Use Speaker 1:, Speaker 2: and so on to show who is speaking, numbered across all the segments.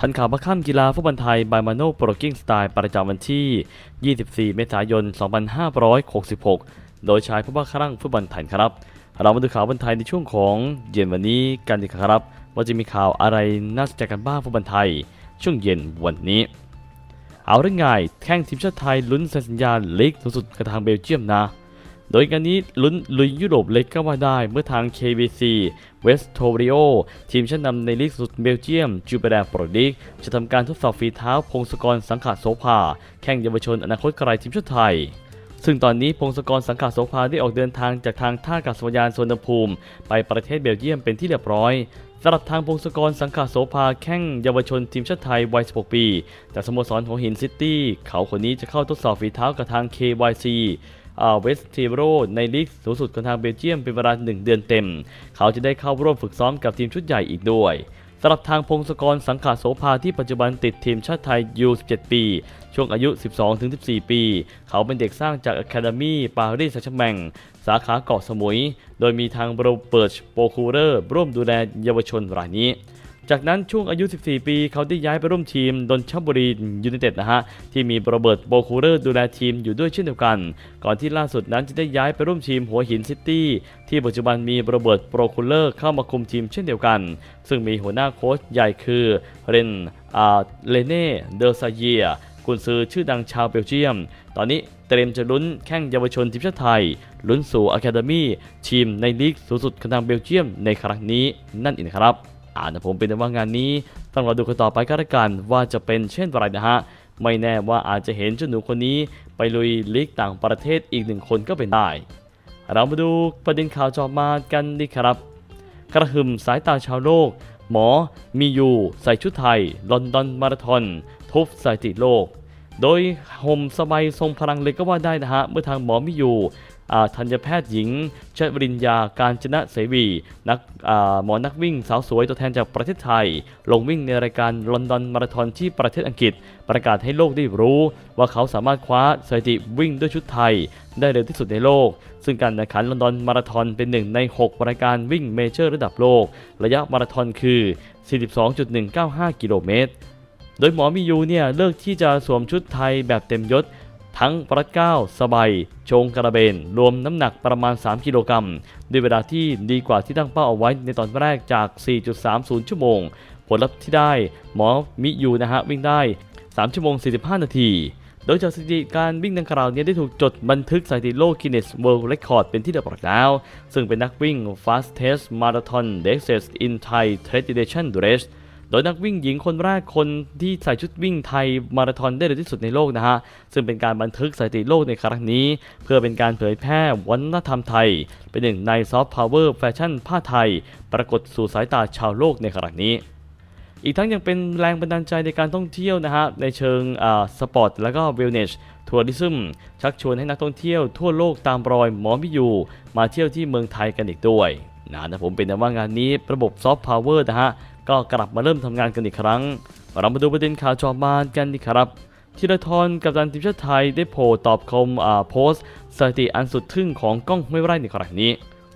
Speaker 1: ทันข่าวประค่ำกีฬาฟุตบอลไทยบายมาโนโปรกิ้งสไตล์ประจำวันที่ 24 เมษายน 2566 โดยชายผู้บ้าคลั่งฟุตบอลไทยครับ เรามาดูข่าวฟุตบอลไทยในช่วงของเย็นวันนี้กันดีครับ ว่าจะมีข่าวอะไรน่าสนใจกันบ้างฟุตบอลไทย ช่วงเย็นวันนี้ เอาเรื่องง่ายแข่งทีมชาติไทยลุ้นเซ็นสัญญาลีกสูงสุดกับทางเบลเยียมนะ โดยการนี้ลุ้นลุยยุโรปเล็กก็ว่าได้เมื่อทาง KBC เวสโทริโอทีมชั้นนำในลีกสุดเบลเยียม จูเปแดโปรลีกจะทำการทดสอบฝีเท้าพงศกรสังขารโสภา แข่งเยาวชนอนาคตไกลทีมชาติไทยซึ่งตอนนี้พงศกรสังขารโสภาได้ออกเดินทางจากทางท่าอากาศยานสวนภูมิ ไปประเทศเบลเยียมเป็นที่เรียบร้อยสำหรับทางพงศกรสังขารโสภาแข่งเยาวชนทีมชาติไทยวัย 16 ปี จากสโมสรหัวหินซิตี้ เขาคนนี้จะเข้าทดสอบฝีเท้ากับทาง KYC เวสต์ทีโรในลีกสูงสุดของทางเบลเยียมเป็นเวลา1เดือนเต็ม เขาจะได้เข้าร่วมฝึกซ้อมกับทีมชุดใหญ่อีกด้วยสำหรับทางพงศกรสังขาโสภาที่ปัจจุบันติดทีมชาติไทยยู17 ปี ช่วงอายุ 12-14 ปี เขาเป็นเด็กสร้างจาก Academy ปารีสแซงต์แมงสาขาเกาะสมุย โดยมีทางโรเบิร์ตโปคูเรอร์ร่วมดูแลเยาวชนรายนี้ จากนั้นช่วงอายุ 14 ปี เขาได้ย้ายไปร่วมทีมดนชบุรียูไนเต็ดนะฮะ ที่มีโรเบิร์ตโบคูเรอร์ดูแลทีมอยู่ด้วยเช่นเดียวกัน ก่อนที่ล่าสุดนั้นจะได้ย้ายไปร่วมทีมหัวหินซิตี้ที่ปัจจุบันมีโรเบิร์ตโบคูเลอร์เข้ามาคุมทีมเช่นเดียวกัน ซึ่งมีหัวหน้าโค้ชใหญ่คือเรนอาเลเน่เดอร์ซาเยียกุนซือชื่อดังชาวเบลเยียม ตอนนี้เตรียมจะลุ้นแข่งเยาวชนทีมชาติไทย ลุ้นสู่อะคาเดมี่ทีมในลีกสูงสุดของทางเบลเยียมในครั้งนี้นั่นเองครับ อ่านะผมเป็นแต่ว่างานนี้ต้องรอดูกันต่อไปก็แล้วกันว่าจะเป็นเช่นไรนะฮะไม่แน่ว่าอาจจะเห็นเจ้าหนูคนนี้ไปลุยลีกต่างประเทศอีกหนึ่งคนก็เป็นได้ เรามาดูประเด็นข่าวจอมากันดีครับ กระหึ่มสายตาชาวโลก หมอมีอยู่ ใส่ชุดไทย ลอนดอนมาราธอนทุบสถิติโลก โดยห่มสบายทรงพลังเลยก็ว่าได้นะฮะ เมื่อทางหมอมิยู อ่าทัญแพทย์หญิงเชวริญญาการจนะเสวีนักอ่าหมอนักวิ่งสาวสวยตัวแทนจากประเทศไทย ลงวิ่งในรายการลอนดอนมาราธอนที่ประเทศอังกฤษ ประกาศให้โลกได้รู้ว่าเขาสามารถคว้าสถิติวิ่งด้วยชุดไทย ได้เร็วที่สุดในโลก ซึ่งการแข่งขันลอนดอนมาราธอนเป็นหนึ่งใน 6 รายการวิ่งเมเจอร์ระดับโลก ระยะมาราธอนคือ 42.195 กิโลเมตร โดยหมอมียูเนี่ยเลือกที่จะสวมชุดไทยแบบเต็มยศ ทั้งปรัดเก้าสบายชงกระเบน รวมน้ำหนักประมาณ 3 กิโลกรัมด้วยเวลาที่ดีกว่าที่ตั้งเป้าเอาไว้ในตอนแรกจาก 4.30 ชั่วโมง ผลลัพธ์ที่ได้หมอมิยูนะฮะวิ่งได้ 3 ชั่วโมง 45 นาทีโดยจากสถิติการวิ่งดังกล่าวเนี้ได้ถูกจดบันทึกสถิติโลกกินเนสเวิลด์เรคคอร์ดเป็นที่เรียบร้อยแล้ว ซึ่งเป็นนักวิ่ง fastest marathon distance in Thai tradition dress โดยนักวิ่งหญิงคนแรกคนที่ใส่ชุดวิ่งไทยมาราธอนได้เร็วที่สุดในโลกนะฮะ ซึ่งเป็นการบันทึกสถิติโลกในครั้งนี้ เพื่อเป็นการเผยแพร่วัฒนธรรมไทย เป็นหนึ่งในซอฟต์พาวเวอร์แฟชั่นผ้าไทย ปรากฏสู่สายตาชาวโลกในครั้งนี้อีกทั้งยังเป็นแรงบันดาลใจในการท่องเที่ยวนะฮะ ในเชิงอ่าสปอร์ตและก็เวลเนสทัวริซึมชักชวนให้นักท่องเที่ยวทั่วโลกตามรอยหมอมิยู มาเที่ยวที่เมืองไทยกันอีกด้วยนะนะผมเป็นแต่ว่างานนี้ระบบซอฟต์พาวเวอร์นะฮะ ก็กลับมาเริ่มทำงานกันอีกครั้ง เรามาดูประเด็นข่าวจอมานกันดีครับธีรทรกับตันทีมชาติไทยได้โพลตอบคมอ่าโพสต์สถิติอันสุดทึ่งของก้องห้วยไร่ในครั้งนี้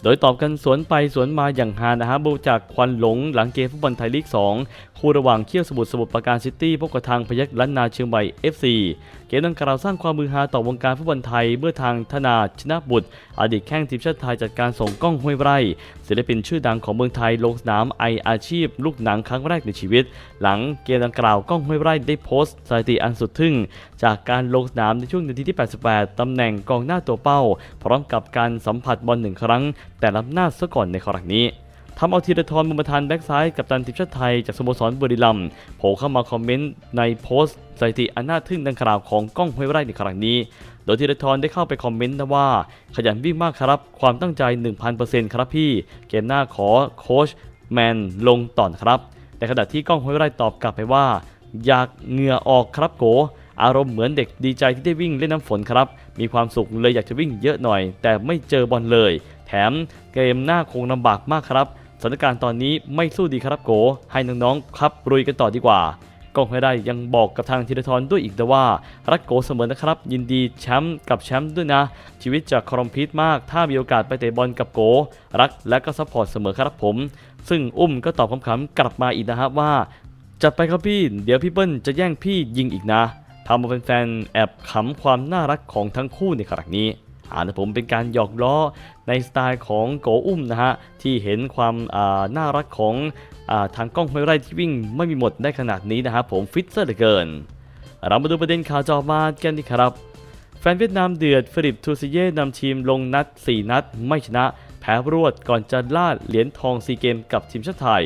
Speaker 1: โดยตอบกันสวนไปสวนมาอย่างฮานะฮะบูจากควันหลงหลังเกมฟุตบอลไทยลีก 2 คู่ระหว่างเคี่ยวสมุทรสมุทรปราการซิตี้พบกับทางพยัคฆ์ล้านนาเชียงใหม่ FC เกมดังกล่าวสร้างความมือฮาต่อวงการฟุตบอลไทย เมื่อทางธนาชนะบุตร อดีตแข้งทีมชาติไทยจัดการส่งกล้องห้วยไร่ศิลปินชื่อดังของเมืองไทยลงสนามไออาชีพ ลูกหนังครั้งแรกในชีวิต หลังเกมดังกล่าวกล้องห้วยไร่ได้โพสต์สถิติอันสุดทึ่ง จากการลงสนามในช่วงนาทีที่ 88 ตำแหน่งกองหน้าตัวเป้า พร้อมกับการสัมผัสบอลหนึ่งครั้ง แต่รับหน้าซะก่อนในครั้งนี้ทำเอาธีรทรบุญมาทันแบ็กซ้ายกับตันทีมชาติไทยจากสโมสรบุรีรัมย์โผล่เข้ามาคอมเมนต์ในโพสต์สถิติอันน่าทึ่งดังกล่าวของก้องห้วยไร่ในครั้งนี้ โดยธีรทรได้เข้าไปคอมเมนต์นะว่า ขยันวิ่งมากครับ ความตั้งใจ 1,000%ครับพี่ เกมหน้าขอโค้ชแมนลงต่อนครับแต่ขณะที่ก้องห้วยไร่ตอบกลับไปว่า อยากเหงื่อออกครับโกอารมณ์เหมือนเด็กดีใจที่ได้วิ่งเล่นน้ำฝนครับ มีความสุขเลยอยากจะวิ่งเยอะหน่อย แต่ไม่เจอบอลเลย แถมเกมหน้าคงลำบากมากครับสถานการณ์ตอนนี้ไม่สู้ดีครับโก ให้น้องๆครับรุยกันต่อดีกว่าก้องห้วยไร่ยังบอกกับทางธีรทรด้วยอีกแต่ว่า รักโกเสมอนะครับ ยินดีแชมป์กับแชมป์ด้วยนะ ชีวิตจะคอมพิวมาก ถ้ามีโอกาสไปเตะบอลกับโก รักและก็ซัพพอร์ตเสมอครับผม ซึ่งอุ้มก็ตอบคำๆกลับมาอีกนะครับว่า จัดไปครับพี่ เดี๋ยวพี่เปิ้ลจะแย่งพี่ยิงอีกนะทำมาเป็นแฟนๆแอบขำความน่ารักของทั้งคู่ในครั้งนี้ อ่านะผมเป็นการหยอกล้อในสไตล์ของโกอุ้มนะฮะที่เห็นความน่ารักของอทางกล้องห้วยไร่ที่วิ่งไม่มีหมดได้ขนาดนี้นะครับผมฟิตเซอร์เหลือเกิน เรามาดูประเด็นข่าวจอมากันดีครับ แฟนเวียดนามเดือดฟิลิปทูซิเย่นำทีมลงนัด 4 นัด ไม่ชนะ แพ้รวดก่อนจะล่าเหรียญทองซีเกมกับทีมชาติไทย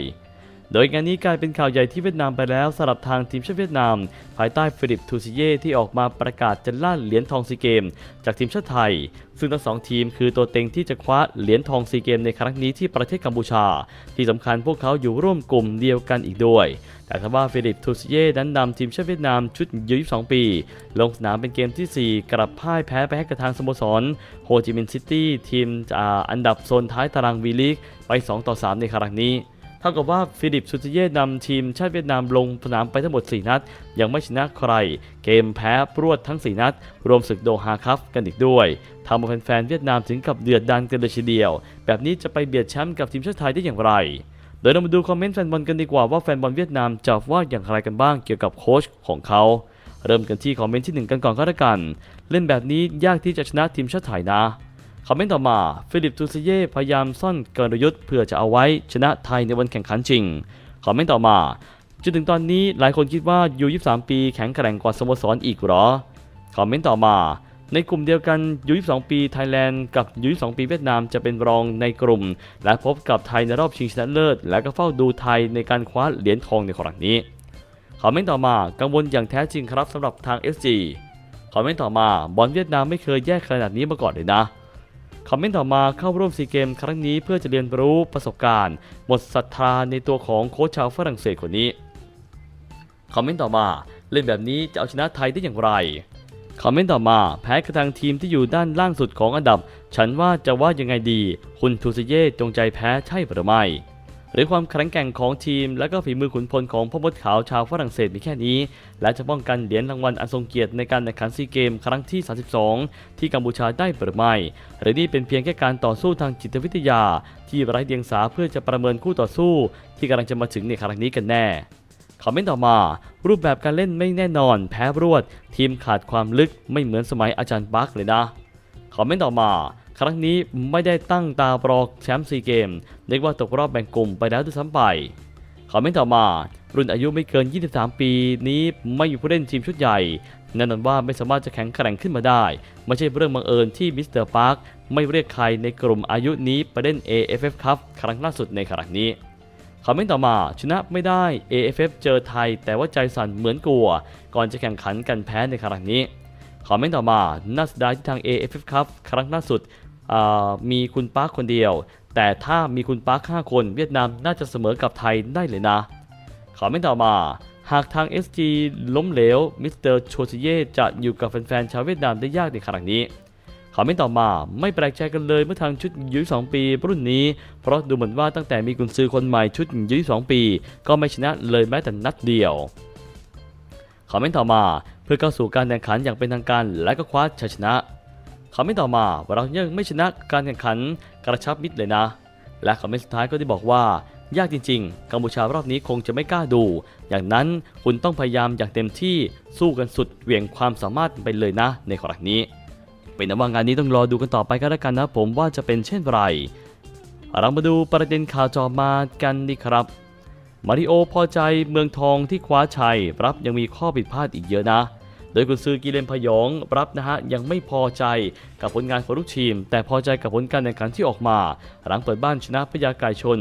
Speaker 1: โดยงานนี้กลายเป็นข่าวใหญ่ที่เวียดนามไปแล้วสำหรับทางทีมชาติเวียดนาม ภายใต้ฟิลิปทูซิเย่ที่ออกมาประกาศจะล่าเหรียญทองซีเกม จากทีมชาติไทย ซึ่งทั้งสองทีมคือตัวเต็งที่จะคว้าเหรียญทองซีเกมในครั้งนี้ที่ประเทศกัมพูชา ที่สำคัญพวกเขาอยู่ร่วมกลุ่มเดียวกันอีกด้วย แต่ทว่าฟิลิปทูซิเย่นั้นนำทีมชาติเวียดนามชุดยุ22 ปี ลงสนามเป็นเกมทีสี่ 4 กลับพ่ายแพ้ไปให้กับทางสโมสรโฮจิมินห์ซิตี้ทีมอันดับโซนท้ายตารางวีลีกไป 2 ต่อ 3 ในครั้งนี้ ท่ากับว่าฟิลิปซูซิเย่นำทีมชาติเวียดนามลงสนามไปทั้งหมด 4 นัด ยังไม่ชนะใคร เกมแพ้รวดทั้ง 4 นัด รวมศึกโดฮาคัพกันอีกด้วยทำเอาแฟนๆเวียดนามถึงกับเดือดดันกันเลยทีเดียว แบบนี้จะไปเบียดแชมป์กับทีมชาติไทยได้อย่างไรโดยเรามาดูคอมเมนต์แฟนบอลกันดีกว่าว่าแฟนบอลเวียดนามจะว่าอย่างไรกันบ้างเกี่ยวกับโค้ชของเขาเริ่มกันที่คอมเมนต์ที่หนึ่งกันก่อนก็แล้วกัน เล่นแบบนี้ยากที่จะชนะทีมชาติไทยนะ คอมเมนต์ต่อมาฟิลิปตูซิเย่พยายามซ่อนกลยุทธ์เพื่อจะเอาไว้ชนะไทยในวันแข่งขันจริงคอมเมนต์ต่อมาจนถึงตอนนี้หลายคนคิดว่ายู23 ปีแข็งแกร่งกว่าสโมสรอีกหรอคอมเมนต์ต่อมา ในกลุ่มเดียวกันยู22 ปีไทยแลนด์กับยู22 ปีเวียดนามจะเป็นรองในกลุ่ม และพบกับไทยในรอบชิงชนะเลิศ และก็เฝ้าดูไทยในการคว้าเหรียญทองในครั้งนี้คอมเมนต์ต่อมากังวลอย่างแท้จริงครับสำหรับทาง SG คอมเมนต์ต่อมาบอลเวียดนามไม่เคยแย่ขนาดนี้มาก่อนเลยนะ คอมเมนต์ต่อมาเข้าร่วมซีเกมครั้งนี้เพื่อจะเรียนรู้ประสบการณ์ หมดศรัทธาในตัวของโค้ชชาวฝรั่งเศสคนนี้ คอมเมนต์ต่อมาเล่นแบบนี้จะเอาชนะไทยได้อย่างไร คอมเมนต์ต่อมาแพ้กระทางทีมที่อยู่ด้านล่างสุดของอันดับ ฉันว่าจะว่ายังไงดี คุณทูซิเย่จงใจแพ้ใช่หรือไม่ หรือความแข็งแกร่งของทีม และก็ฝีมือขุนพลของพ่อมดขาวชาวฝรั่งเศสมีแค่นี้ และจะป้องกันเหรียญรางวัลอันทรงเกียรติในการแข่งขันซีเกมครั้งที่ 32 ที่กัมพูชาได้หรือไม่ หรือนี่เป็นเพียงแค่การต่อสู้ทางจิตวิทยา ที่ไร้เดียงสาเพื่อจะประเมินคู่ต่อสู้ ที่กำลังจะมาถึงในครั้งนี้กันแน่คอมเมนต์ต่อมา รูปแบบการเล่นไม่แน่นอน แพ้รวด ทีมขาดความลึกไม่เหมือนสมัยอาจารย์บัคเลยนะคอมเมนต์ต่อมา ครั้งนี้ไม่ได้ตั้งตารอแชมป์ซีเกมเรียกว่าตกรอบแบ่งกลุ่มไปแล้วด้วยซ้ำไปคอมเมนต์ต่อมา รุ่นอายุไม่เกิน 23 ปีนี้ไม่มีผู้เล่นทีมชุดใหญ่แน่นอนว่าไม่สามารถจะแข็งแกร่งขึ้นมาได้ ไม่ใช่เรื่องบังเอิญที่มิสเตอร์ปาร์คไม่เรียกใครในกลุ่มอายุนี้ไปเล่น AFF ครับครั้งล่าสุดในครั้งนี้คอมเมนต์ต่อมาชนะไม่ได้ AFF เจอไทย แต่ว่าใจสั่นเหมือนกลัว ก่อนจะแข่งขันกันแพ้ในครั้งนี้คอมเมนต์ต่อมาน่าเสียดายที่ทาง AFF ครับครั้งล่าสุด มีคุณปาร์คคนเดียว แต่ถ้ามีคุณปาร์ค5คนเวียดนามน่าจะเสมอกับไทยได้เลยนะคอมเมนต์ต่อมา หากทาง SG ล้มเหลวมิสเตอร์โชซิเย่จะอยู่กับแฟนๆชาวเวียดนามได้ยากในครั้งนี้คอมเมนต์ต่อมาไม่แปลกใจกันเลยเมื่อทางชุดยุย2ปีรุ่นนี้ เพราะดูเหมือนว่าตั้งแต่มีกุนซือคนใหม่ชุดยุย2ปี ก็ไม่ชนะเลยแม้แต่นัดเดียวคอมเมนต์ต่อมาเพื่อเข้าสู่การแข่งขันอย่างเป็นทางการและก็คว้าชัยชนะ คอมเมนต์ต่อมาเรายังไม่ชนะการแข่งขันกระชับมิตรเลยนะ และคอมเมนต์สุดท้ายก็ได้บอกว่ายากจริงๆ กัมพูชารอบนี้คงจะไม่กล้าดู อย่างนั้นคุณต้องพยายามอย่างเต็มที่สู้กันสุดเหวี่ยงความสามารถไปเลยนะ ในครั้งนี้ เป็นนว่างานนี้ต้องรอดูกันต่อไปก็แล้วกันนะ ผมว่าจะเป็นเช่นไร เรามาดูประเด็นข่าวจอมากันดีครับ มาริโอพอใจเมืองทองที่คว้าชัยรับยังมีข้อผิดพลาดอีกเยอะนะ โดยกุนซือกิเลนพยองรับนะฮะยังไม่พอใจกับผลงานของลูกทีม แต่พอใจกับผลการแข่งขันที่ออกมา หลังเปิดบ้านชนะพยาไก่ชน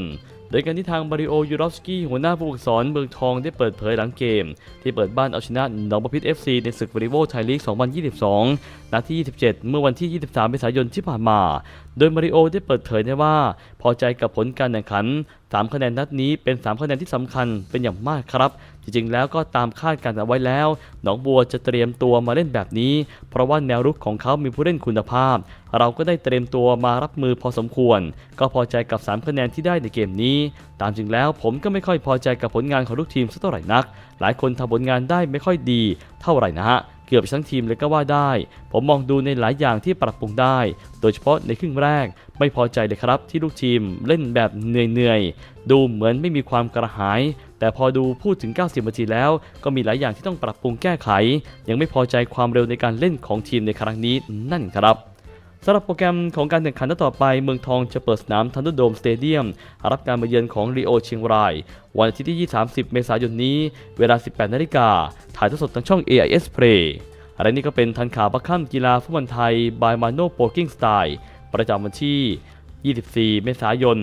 Speaker 1: โดยการที่ทางบริโอยูรอฟสกี้หัวหน้าผู้ฝึกสอนเมืองทองได้เปิดเผยหลังเกม ที่เปิดบ้านเอาชนะหนองบัวพิษ FC ในศึกวอลเลย์บอลไทยลีก 2022 นัดที่ 27 เมื่อวันที่ 23 เมษายนที่ผ่านมา โดยมาริโอได้เปิดเผยได้ว่า พอใจกับผลการแข่งขัน 3 คะแนนนัดนี้เป็น 3 คะแนนที่สำคัญเป็นอย่างมากครับ จริงๆ แล้วก็ตามคาดการณ์เอาไว้แล้ว หนองบัวจะเตรียมตัวมาเล่นแบบนี้ เพราะว่าแนวรุกของเขามีผู้เล่นคุณภาพ เราก็ได้เตรียมตัวมารับมือพอสมควร ก็พอใจกับ 3 คะแนนที่ได้ในเกมนี้ ตามจริงแล้วผมก็ไม่ค่อยพอใจกับผลงานของลูกทีมสักเท่าไหร่นัก หลายคนทำผลงานได้ไม่ค่อยดี เท่าไหร่นะฮะ กือบทั้งทีมเลยก็ว่าได้ ผมมองดูในหลายอย่างที่ปรับปรุงได้ โดยเฉพาะในครึ่งแรก ไม่พอใจเลยครับที่ลูกทีมเล่นแบบเหนื่อยๆ ดูเหมือนไม่มีความกระหาย แต่แต่พอดูพูดถึง 90 นาทีแล้ว ก็มีหลายอย่างที่ต้องปรับปรุงแก้ไข ยังไม่พอใจความเร็วในการเล่นของทีมในครั้งนี้นั่นครับ สำหรับโปรแกรมของการแข่งขันนัดต่อไป เมืองทองจะเปิดสนามทันเดอร์โดมสเตเดียมรับการมาเยือนของรีโอเชียงราย วันอาทิตย์ที่ 30 เมษายนนี้ เวลา 18 นาฬิกา ถ่ายทอดสดทางช่อง AIS Play อะไรนี่ก็เป็นทันข่าวบัคค่ำกีฬาฟุตบอลไทย by Mano p o k i n g Style ประจำวันที่ 24 เมษายน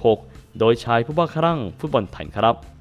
Speaker 1: 2566 โดยชายผู้บ้าคลั่งฟุตบอลไทยครับ